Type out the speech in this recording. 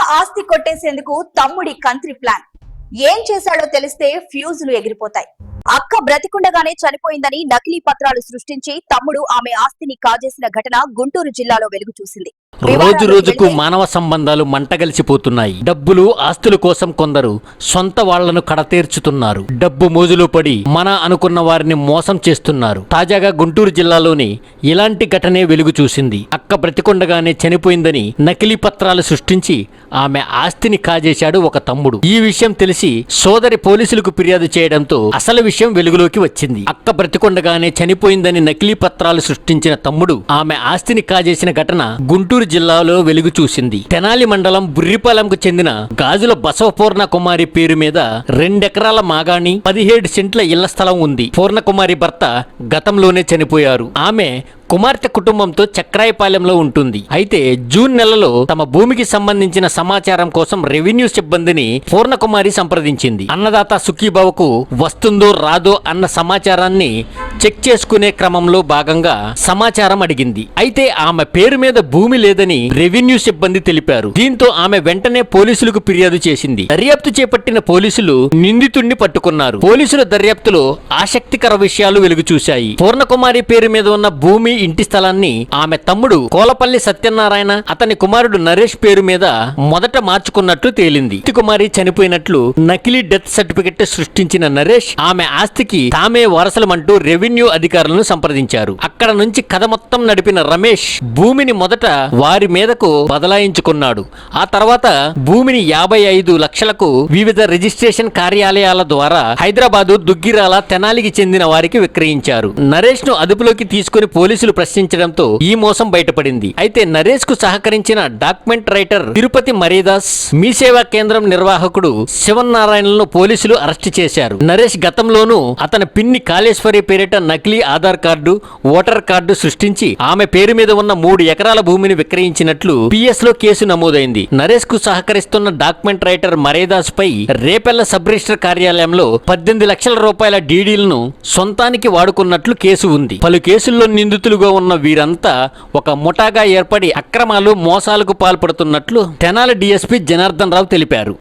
ఆస్తి కొట్టేసేందుకు తమ్ముడి కంత్రి ప్లాన్. ఏం చేశాడో తెలిస్తే ఫ్యూజులు ఎగిరిపోతాయి. అక్క బ్రతికుండగానే చనిపోయిందని నకిలీ పత్రాలు సృష్టించి తమ్ముడు ఆమె ఆస్తిని కాజేసిన ఘటన గుంటూరు జిల్లాలో వెలుగు చూసింది. రోజు రోజుకు మానవ సంబంధాలు మంటగలిసిపోతున్నాయి. డబ్బులు ఆస్తుల కోసం కొందరు సొంత వాళ్ళను కడతీర్చుతున్నారు. డబ్బు మోజులో పడి మన అనుకున్న వారిని మోసం చేస్తున్నారు. తాజాగా గుంటూరు జిల్లాలోని ఇలాంటి ఘటనే వెలుగు చూసింది. అక్క బ్రతికొండగానే చనిపోయిందని నకిలీ పత్రాలు సృష్టించి ఆమె ఆస్తిని కాజేశాడు ఒక తమ్ముడు. ఈ విషయం తెలిసి సోదరి పోలీసులకు ఫిర్యాదు చేయడంతో అసలు విషయం వెలుగులోకి వచ్చింది. అక్క బ్రతికొండగానే చనిపోయిందని నకిలీ పత్రాలు సృష్టించిన తమ్ముడు ఆమె ఆస్తిని కాజేసిన ఘటన గుంటూరు జిల్లాలో వెలుగు చూసింది. తెనాలి మండలం బుర్రిపాలెంకు చెందిన గాజుల బసవపూర్ణ కుమారి పేరు మీద రెండెకరాల మాగాణి పదిహేడు సెంట్ల ఇళ్ళ స్థలం ఉంది. పూర్ణకుమారి భర్త గతంలోనే చనిపోయారు. ఆమె కుమార్తె కుటుంబంతో చక్రాయపాలెంలో ఉంటుంది. అయితే జూన్ నెలలో తమ భూమికి సంబంధించిన సమాచారం కోసం రెవెన్యూ సిబ్బందిని పూర్ణకుమారి సంప్రదించింది. అన్నదాత సుఖీబావకు వస్తుందో రాదో అన్న సమాచారాన్ని చెక్ చేసుకునే క్రమంలో భాగంగా సమాచారం అడిగింది. అయితే ఆమె పేరు మీద భూమి లేదని రెవెన్యూ సిబ్బంది తెలిపారు. దీంతో ఆమె వెంటనే పోలీసులకు ఫిర్యాదు చేసింది. దర్యాప్తు చేపట్టిన పోలీసులు నిందితుడిని పట్టుకున్నారు. పోలీసుల దర్యాప్తులో ఆసక్తికర విషయాలు వెలుగు చూశాయి పూర్ణకుమారి పేరు మీద ఉన్న భూమి ఇంటి స్థలాన్ని ఆమె తమ్ముడు కోలపల్లి సత్యనారాయణ అతని కుమారుడు నరేష్ పేరు మీద మొదట మార్చుకున్నట్లు తేలింది. కుమారి చనిపోయినట్లు నకిలీ డెత్ సర్టిఫికెట్ సృష్టించిన నరేష్ ఆమె ఆస్తికి తామే వారసులమంటూ రెవెన్యూ అధికారులను సంప్రదించారు. అక్కడ నుంచి కథ మొత్తం నడిపిన రమేష్ భూమిని మొదట వారి మీదకు బదలాయించుకున్నాడు. ఆ తర్వాత భూమిని యాభై ఐదు లక్షలకు వివిధ రిజిస్ట్రేషన్ కార్యాలయాల ద్వారా హైదరాబాదు దుగ్గిరాల తెనాలికి చెందిన వారికి విక్రయించారు. నరేష్ను అదుపులోకి తీసుకుని పోలీసులు ప్రశ్నించడంతో ఈ మోసం బయటపడింది. అయితే నరేష్కు సహకరించిన డాక్యుమెంట్ రైటర్ తిరుపతి మరీదాస్ మీ సేవా కేంద్రం నిర్వాహకుడు శివనారాయణలను పోలీసులు అరెస్ట్ చేశారు. నరేష్ గతంలోనూ అతని పిన్ని కాళేశ్వరి పేరిట పేరిట నకిలీ ఆధార్ కార్డు ఓటర్ కార్డు సృష్టించి ఆమె పేరు మీద ఉన్న మూడు ఎకరాల భూమిని విక్రయించినట్లు పిఎస్లో కేసు నమోదైంది. నరేష్కు సహకరిస్తున్న డాక్యుమెంట్ రైటర్ మరేదాస్ పై రేపెల్ల సబ్ రిజిస్టర్ కార్యాలయంలో పద్దెనిమిది లక్షల రూపాయల డీడీలను సొంతానికి వాడుకున్నట్లు కేసు ఉంది. పలు కేసుల్లో నిందితులుగా ఉన్న వీరంతా ఒక ముఠాగా ఏర్పడి అక్రమాలు మోసాలకు పాల్పడుతున్నట్లు తెనాలి డీఎస్పీ జనార్దన్ రావు తెలిపారు.